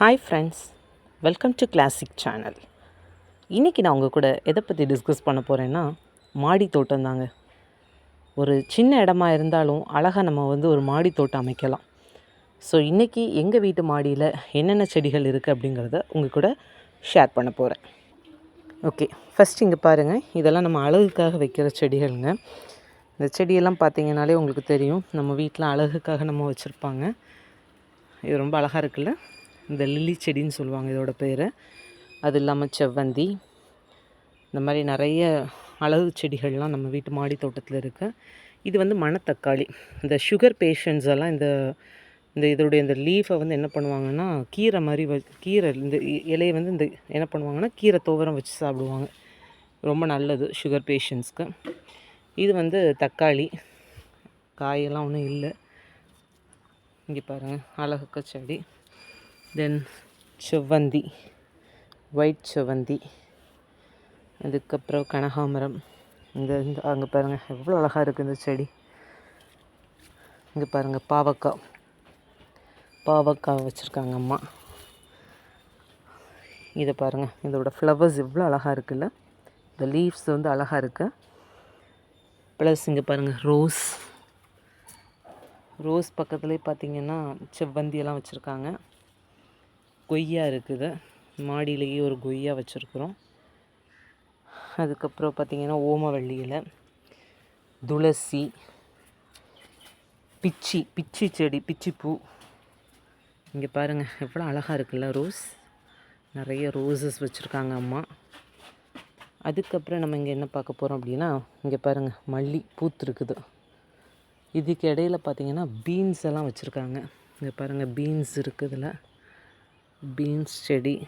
Hi friends welcome to classic channel இன்றைக்கி நான் உங்கள் கூட எதை பற்றி டிஸ்கஸ் பண்ண போகிறேன்னா மாடி தோட்டம் தாங்க. ஒரு சின்ன இடமா இருந்தாலும் அழகாக நம்ம வந்து ஒரு மாடி தோட்டம் அமைக்கலாம். ஸோ இன்றைக்கி எங்கள் வீட்டு மாடியில் என்னென்ன செடிகள் இருக்குது அப்படிங்கிறத உங்கள் கூட ஷேர் பண்ண போகிறேன் ஓகே ஃபஸ்ட் இங்கே பாருங்கள் இதெல்லாம் நம்ம அழகுக்காக வைக்கிற செடிகள்ங்க. இந்த செடியெல்லாம் பார்த்தீங்கனாலே உங்களுக்கு தெரியும். நம்ம வீட்டில் அழகுக்காக நம்ம வச்சுருப்பாங்க. இது ரொம்ப அழகாக இருக்குல்ல? இந்த லில்லி செடின்னு சொல்லுவாங்க இதோட பேர். அது இல்லாமல் செவ்வந்தி. இந்த மாதிரி நிறைய அழகு செடிகள்லாம் நம்ம வீட்டு மாடி தோட்டத்தில் இருக்குது இது வந்து மணத்தக்காளி. இந்த சுகர் பேஷண்ட்ஸ் எல்லாம் இந்த இந்த இதோடைய இந்த லீஃபை வந்து என்ன பண்ணுவாங்கன்னா கீரை மாதிரி வ கீரை இந்த இ- இலையை வந்து இந்த என்ன பண்ணுவாங்கன்னா கீரை துவரம் வச்சு சாப்பிடுவாங்க. ரொம்ப நல்லது சுகர் பேஷண்ட்ஸ்க்கு இது வந்து தக்காளி. காயெல்லாம் ஒன்றும் இல்லை. இங்கே பாருங்கள் அழகுக்க செடி. தென் செவ்வந்தி ஒயிட் செவ்வந்தி அதுக்கப்புறம் கனகாமரம். இந்த இந்த அங்கே பாருங்கள் எவ்வளோ அழகாக இருக்குது இந்த செடி. இங்கே பாருங்கள் பாவக்காய். பாவக்காய் வச்சுருக்காங்க அம்மா. இதை பாருங்கள் இதோட ஃப்ளவர்ஸ் எவ்வளோ அழகாக இருக்குல்ல? இந்த லீவ்ஸ் வந்து அழகாக இருக்குது ப்ளஸ் இங்கே பாருங்கள் ரோஸ் ரோஸ் பக்கத்துலேயே பார்த்திங்கன்னா செவ்வந்தியெல்லாம் வச்சுருக்காங்க. கொய்யா இருக்குது. மாடியிலேயே ஒரு கொய்யா வச்சுருக்குறோம். அதுக்கப்புறம் பார்த்தீங்கன்னா ஓமவள்ளி இலை துளசி பிச்சி பிச்சி செடி பிச்சி பூ. இங்கே பாருங்கள் எவ்வளோ அழகாக இருக்குல்ல ரோஸ். நிறைய ரோசஸ் வச்சுருக்காங்க அம்மா. அதுக்கப்புறம் நம்ம இங்கே என்ன பார்க்க போகிறோம் அப்படின்னா இங்கே பாருங்கள் மல்லி பூத்துருக்குது இதுக்கு இடையில பார்த்தீங்கன்னா பீன்ஸ் எல்லாம் வச்சுருக்காங்க. இங்கே பாருங்கள் பீன்ஸ் இருக்குதுல. பீன்ஸ் செடி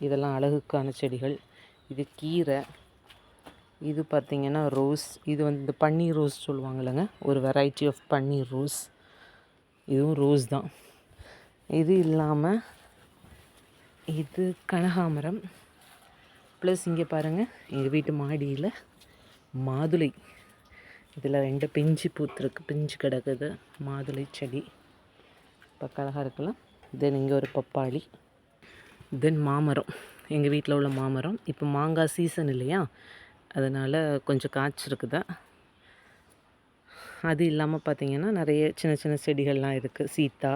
இதெல்லாம் அழகுக்கான செடிகள். இது கீரை இது பார்த்திங்கன்னா ரோஸ். இது வந்து இந்த பன்னீர் ரோஸ் சொல்லுவாங்கல்லங்க. ஒரு வெரைட்டி ஆஃப் பன்னீர் ரோஸ். இதுவும் ரோஸ் தான். இது இல்லாமல் இது கனகாமரம். ப்ளஸ் இங்கே பாருங்கள் எங்கள் வீட்டு மாடியில் மாதுளை. இதில் ரெண்டு பிஞ்சு பூத்துருக்கு. பிஞ்சு கிடக்குது. மாதுளை செடி. இப்போ அழகாக இருக்கலாம். தென் இங்கே ஒரு பப்பாளி. தென் மாமரம். எங்கள் வீட்டில் உள்ள மாமரம். இப்போ மாங்காய் சீசன் இல்லையா? அதனால் கொஞ்சம் காய்ச்சிருக்குதா? அது இல்லாமல் பார்த்தீங்கன்னா நிறைய சின்ன சின்ன செடிகள்லாம் இருக்குது சீத்தா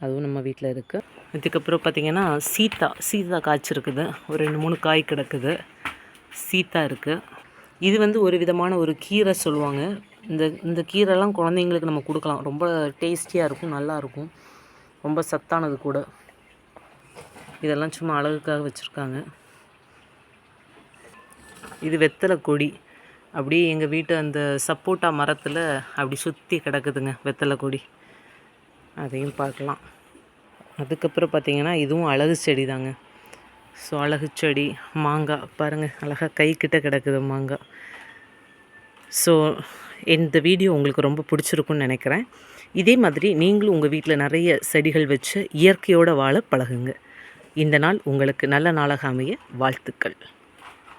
அதுவும் நம்ம வீட்டில் இருக்குது அதுக்கப்புறம் பார்த்திங்கன்னா சீத்தா சீத்தா காய்ச்சிருக்குது. ஒரு ரெண்டு மூணு காய் கிடக்குது. சீத்தா இருக்குது இது வந்து ஒரு விதமான ஒரு கீரை சொல்லுவாங்க. இந்த இந்த கீரைலாம் குழந்தைங்களுக்கு நம்ம கொடுக்கலாம். ரொம்ப டேஸ்டியாக இருக்கும் நல்லாயிருக்கும் ரொம்ப சத்தானது கூட. இதெல்லாம் சும்மா அழகுக்காக வச்சுருக்காங்க. இது வெத்தலை கொடி. அப்படியே எங்கள் வீட்டு அந்த சப்போட்டா மரத்தில் அப்படி சுற்றி கிடக்குதுங்க வெத்தலை கொடி. அதையும் பார்க்கலாம். அதுக்கப்புறம் பார்த்திங்கன்னா இதுவும் அழகு செடி தாங்க. ஸோ அழகு செடி மாங்காய். பாருங்கள் அழகாக கை கிட்ட கிடக்குது மாங்காய். ஸோ இந்த வீடியோ உங்களுக்கு ரொம்ப பிடிச்சிருக்குன்னு நினைக்கிறேன். இதே மாதிரி நீங்களும் உங்கள் வீட்டில் நிறைய செடிகள் வச்சு இயற்கையோடு வாழ பழகுங்க. இந்த நாள் உங்களுக்கு நல்ல நாளாக அமைய வாழ்த்துக்கள்.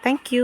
தேங்க்யூ